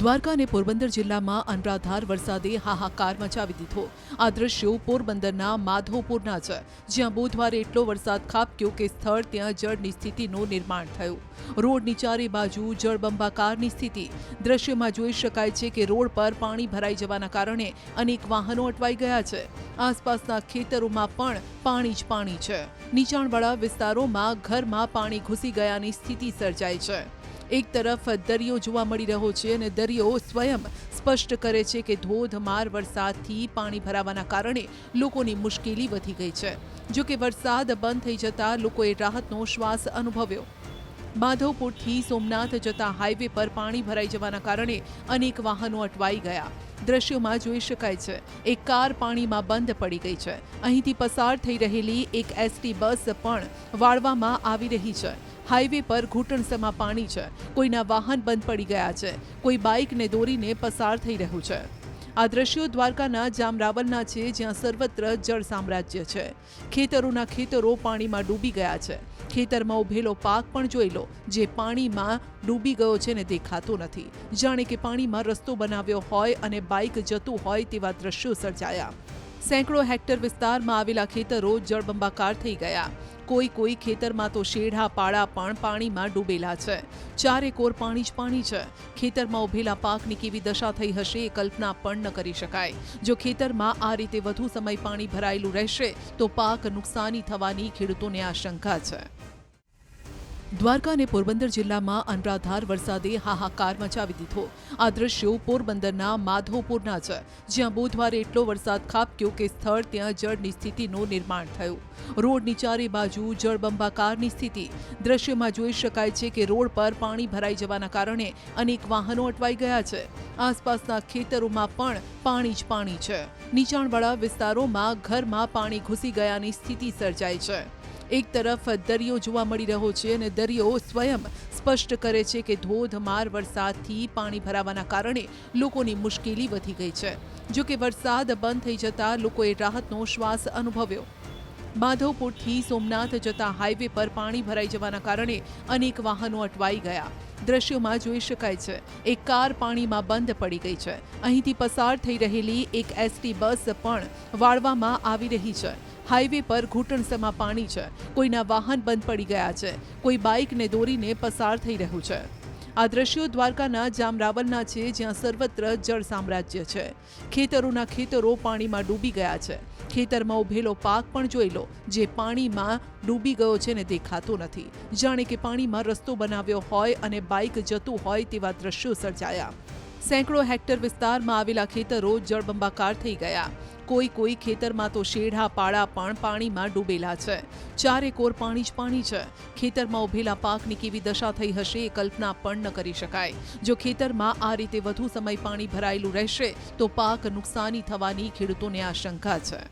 દ્વારકા અને પોરબંદર જિલ્લામાં અનરાધાર વરસાદે હાહાકાર મચાવી દીધો. આ દ્રશ્યો પોરબંદરના માધવપુરના છે, જ્યાં બુધવારે એટલો વરસાદ ખાબક્યો કે સ્થળ ત્યાં જળની સ્થિતિનું નિર્માણ થયું. રોડની ચારે બાજુ જળબંબાકારની સ્થિતિ. દ્રશ્યમાં જોઈ શકાય છે કે રોડ પર પાણી ભરાઈ જવાના કારણે અનેક વાહનો અટવાઈ ગયા છે. આસપાસના ખેતરોમાં પણ પાણી જ પાણી છે. નીચાણવાળા વિસ્તારોમાં ઘરમાં પાણી ઘૂસી ગયાની સ્થિતિ સર્જાઈ છે. એક તરફ દરિયો જોવા મળી રહ્યો છે અને દરિયો સ્વયં સ્પષ્ટ કરે છે કે ધોધમાર વરસાદથી પાણી ભરાવાના કારણે લોકોની મુશ્કેલી વધી ગઈ છે. જો કે વરસાદ બંધ થઈ જતા લોકોએ રાહતનો શ્વાસ અનુભવ્યો. માધવપુરથી સોમનાથ જતા હાઈવે પર પાણી ભરાઈ જવાના કારણે અનેક વાહનો અટવાઈ ગયા. દ્રશ્યોમાં જોઈ શકાય છે, એક કાર પાણીમાં બંધ પડી ગઈ છે. અહીંથી પસાર થઈ રહેલી એક એસટી બસ પણ વાળવામાં આવી રહી છે. હાઈવે પર ઘૂંટણસમાં પાણી છે. કોઈના વાહન બંધ પડી ગયા છે. કોઈ બાઇકને દોરીને પસાર થઈ રહ્યું છે. આ દ્રશ્યો દ્વારકાના જામરાવલના છે, જ્યાં સર્વત્ર જળ સામ્રાજ્ય છે. ખેતરોના ખેતરો પાણીમાં ડૂબી ગયા છે. ખેતરમાં ઉભેલો પાક પણ જોઈ લો, જે પાણીમાં ડૂબી ગયો છે ને દેખાતો નથી. જાણે કે પાણીમાં રસ્તો બનાવ્યો હોય અને બાઇક જતું હોય તેવા દ્રશ્યો સર્જાયા. સેંકડો હેક્ટર વિસ્તારમાં આવેલા ખેતરો જળબંબાકાર થઈ ગયા. કોઈ કોઈ ખેતરમાં તો શેઢા પાળા પણ પાણીમાં ડૂબેલા છે. ચારે કોર પાણી જ પાણી છે. ખેતરમાં ઉભેલા પાકની કેવી દશા થઈ હશે એ કલ્પના પણ ન કરી શકાય. જો ખેતરમાં આ રીતે વધુ સમય પાણી ભરાયેલું રહેશે, તો પાક નુકસાની થવાની ખેડૂતોને આશંકા છે. દ્વારકા અને પોરબંદર જિલ્લામાં અનરાધાર વરસાદે હાહાકાર મચાવી દીધો. આ દ્રશ્યો પોરબંદરના માધવપુરના છે, જ્યાં બુધવારે એટલો વરસાદ ખાબક્યો કે સ્થળ ત્યાં જળની સ્થિતિનું નિર્માણ થયું. રોડની ચારે બાજુ જળબંબાકારની સ્થિતિ. દ્રશ્યમાં જોઈ શકાય છે કે રોડ પર પાણી ભરાઈ જવાના કારણે અનેક વાહનો અટવાઈ ગયા છે. આસપાસના ખેતરોમાં પણ પાણી જ પાણી છે. નીચાણવાળા વિસ્તારોમાં ઘરમાં પાણી ઘૂસી ગયાની સ્થિતિ સર્જાઈ છે. એક તરફ દરિયો જોવા મળી રહ્યો છે અને દરિયો સ્વયં સ્પષ્ટ કરે છે કે ધોધમાર વરસાદથી પાણી ભરાવાના કારણે લોકોની મુશ્કેલી વધી ગઈ છે. જો કે વરસાદ બંધ થઈ જતા લોકોએ રાહતનો શ્વાસ અનુભવ્યો. માધવપુરથી સોમનાથ જતા હાઈવે પર પાણી ભરાઈ જવાના કારણે અનેક વાહનો અટવાઈ ગયા. દ્રશ્યોમાં જોઈ શકાય છે, એક કાર પાણીમાં બંધ પડી ગઈ છે. અહીંથી પસાર થઈ રહેલી એક એસટી બસ પણ વાળવામાં આવી રહી છે. હાઈવે પર ઘૂંટણસમાં પાણી છે. કોઈના વાહન બંધ પડી ગયા છે. કોઈ બાઇકને દોરીને પસાર થઈ રહ્યું છે. આ દ્રશ્યો દ્વારકાના જામરાવલના છે, જ્યાં સર્વત્ર જળ સામ્રાજ્ય છે. ખેતરોના ખેતરો પાણીમાં ડૂબી ગયા છે. ખેતરમાં ઉભેલો પાક પણ જોઈ લો, જે પાણીમાં ડૂબી ગયો છે ને દેખાતો નથી. જાણે કે પાણીમાં રસ્તો બનાવ્યો હોય અને બાઇક જતું હોય તેવા દ્રશ્યો સર્જાયા. સેંકડો હેક્ટર વિસ્તારમાં આવેલા ખેતરો જળબંબાકાર થઈ ગયા. કોઈ કોઈ ખેતરમાં તો શેઢા પાળા પણ પાણીમાં ડૂબેલા છે. ચારે કોર પાણી જ પાણી છે. ખેતરમાં ઉભેલા પાકની કેવી દશા થઈ હશે એ કલ્પના પણ ન કરી શકાય. જો ખેતરમાં આ રીતે વધુ સમય પાણી ભરાયેલું રહેશે, તો પાક નુકસાની થવાની ખેડૂતોને આશંકા છે.